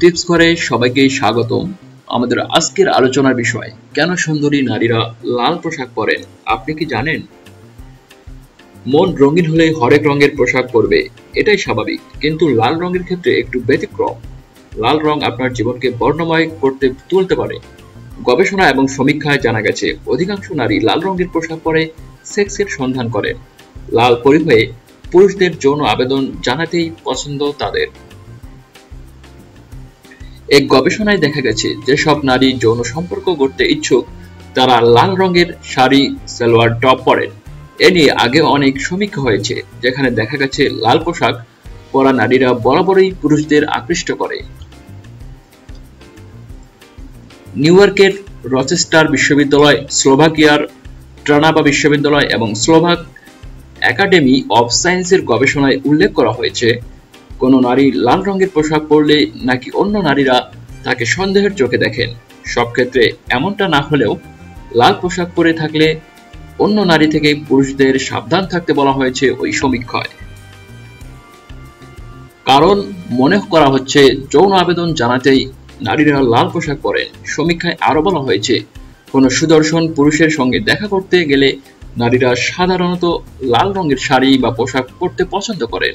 Tips করে সবাইকে স্বাগতম। আমাদের আজকের আলোচনার বিষয়, কেন সুন্দরী নারীরা লাল পোশাক পরেন আপনি কি জানেন? মন রঙিন হলে হরেক রঙের পোশাক পরবে, এটাই স্বাভাবিক। কিন্তু লাল রঙের ক্ষেত্রে একটু ব্যতিক্রম। লাল রং আপনার জীবনকে বর্ণময় করতে তুলতে পারে। গবেষণা এবং সমীক্ষায় জানা গেছে, অধিকাংশ নারী লাল রঙের পোশাক পরে সেক্সের সন্ধান করেন। লাল পরিহয়ে পুরুষদের যৌন আবেদন জানাতেই পছন্দ তাদের। এক গবেষণায় দেখা গেছে যেসব নারী যৌন সম্পর্ক গড়তে ইচ্ছুক, তারা লাল রঙের শাড়ি, সালোয়ার, টপ পরেন। এ নিয়ে আগে অনেক সমীক্ষা হয়েছে, যেখানে দেখা গেছে লাল পোশাক পরা নারীরা বরাবরই পুরুষদের আকৃষ্ট করে। নিউ ইয়র্কের রচেস্টার বিশ্ববিদ্যালয়, স্লোভাকিয়ার ট্রানাবা বিশ্ববিদ্যালয় এবং স্লোভাক একাডেমি অফ সায়েন্সের গবেষণায় উল্লেখ করা হয়েছে কোনো নারী লাল রঙের পোশাক পরলে নাকি অন্য নারীরা তাকে সন্দেহের চোখে দেখেন সব ক্ষেত্রে এমনটা না হলেও লাল পোশাক পরে থাকলে অন্য নারী থেকে পুরুষদের সাবধান থাকতে বলা হয়েছে ওই সমীক্ষায়। কারণ মনে করা হচ্ছে যৌন আবেদন জানাতেই নারীরা লাল পোশাক পরেন। সমীক্ষায় আরও বলা হয়েছে, কোনো সুদর্শন পুরুষের সঙ্গে দেখা করতে গেলে নারীরা সাধারণত লাল রঙের শাড়ি বা পোশাক পরতে পছন্দ করেন।